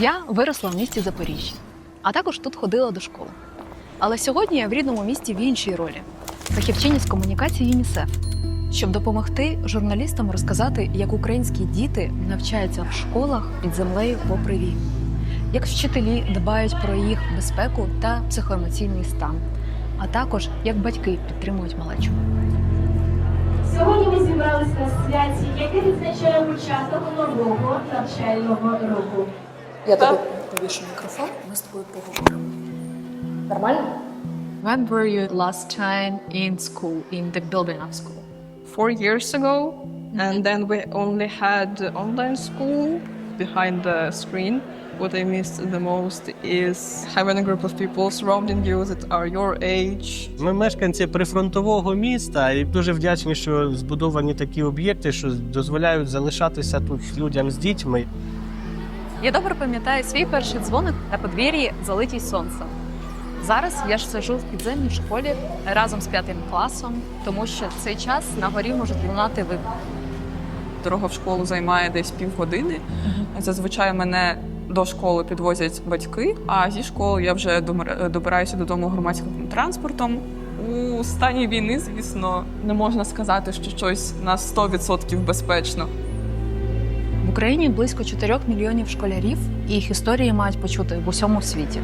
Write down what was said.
Я виросла в місті Запоріжжя, а також тут ходила до школи. Але сьогодні я в рідному місті в іншій ролі фахівчині з комунікації ЮНІСЕФ, щоб допомогти журналістам розказати, як українські діти навчаються в школах під землею попри війну, як вчителі дбають про їх безпеку та психоемоційний стан, а також як батьки підтримують малечу. Сьогодні ми зібрались на святі, яке відзначає початок нового навчального року. Я тобі повішу мікрофон, ми з тобою поговоримо. Нормально? When were you last time in school, in the building of school? four years ago, and then we only had online school behind the screen. What I missed the most is having a group of people surrounding you that are your age. Ми мешканці прифронтового міста і дуже вдячні, що збудовані такі об'єкти, що дозволяють залишатися тут людям з дітьми. Я добре пам'ятаю свій перший дзвоник на подвір'ї залитій сонцем. Зараз я ж сижу в підземній школі разом з п'ятим класом, тому що в цей час на горі можуть лунати вибухи. Дорога в школу займає десь півгодини. Зазвичай мене до школи підвозять батьки, а зі школи я вже добираюся додому громадським транспортом. У стані війни, звісно, не можна сказати, що щось на 100% безпечно. Україні близько 4 мільйонів школярів, і їх історії мають почути в усьому світі.